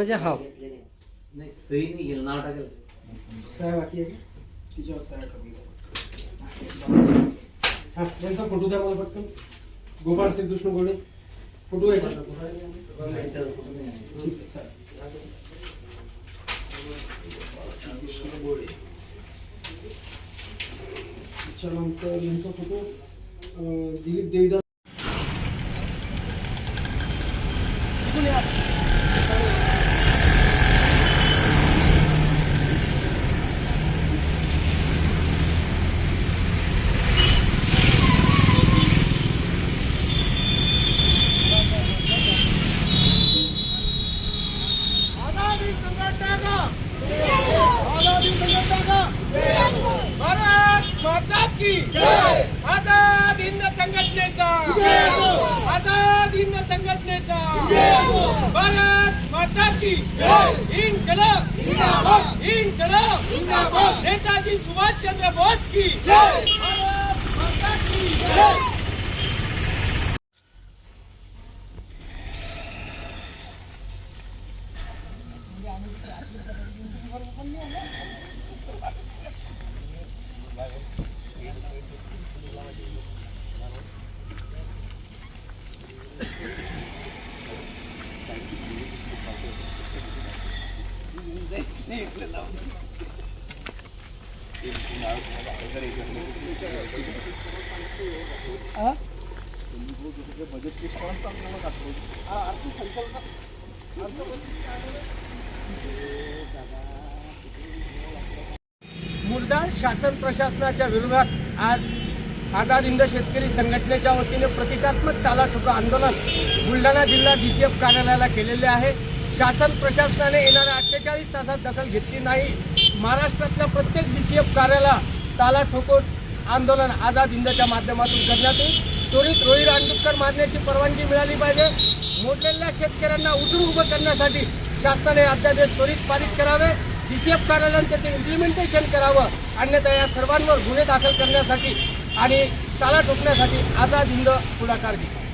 कोणाच्या हा नाही सही नाही गेलं नाव टाकेल सह्या बाकी आहे का? तिच्यावर सह्या कमी हा यांचा फोटो द्या मला पटकन. गोपाळ श्रीकृष्ण गोडे. फोटो आहे का? ठीक आहे चालेल. श्रीकृष्ण गोडे. त्याच्यानंतर यांचा फोटो अं, दिलीप देवीदास माता की? आझाद हिंद संघटनेचा! आझाद हिंद संघटनेचा! भारत माता की! इनकलाब इनकलाब नेताजी सुभाष चंद्र बोस की! भारत माता की! मुर्दा शासन प्रशासनाच्या विरोधात आज आझाद हिंद शेतकरी संघटनेच्या वतीने प्रतिकात्मक ताला ठोका आंदोलन बुलढाणा जिल्हा डीसीएफ कार्यालयाला केलेले आहे. शासन प्रशासनाने येणाऱ्या अठ्ठेचाळीस तासात दखल घेतली नाही. महाराष्ट्रातल्या प्रत्येक डी सी एफ कार्याला ताला ठोकून आंदोलन आझाद हिंदच्या माध्यमातून करण्यात येईल. त्वरित रोहित अंडुक्कर मारण्याची परवानगी मिळाली पाहिजे. मोडलेल्या शेतकऱ्यांना उठून उभं करण्यासाठी शासनाने अध्यादेश त्वरित पारित करावे. डी सी एफ कार्यालयाने त्याचे इम्प्लिमेंटेशन करावं. अन्यथा या सर्वांवर गुन्हे दाखल करण्यासाठी आणि ताला ठोकण्यासाठी आझाद हिंद पुढाकार घेईल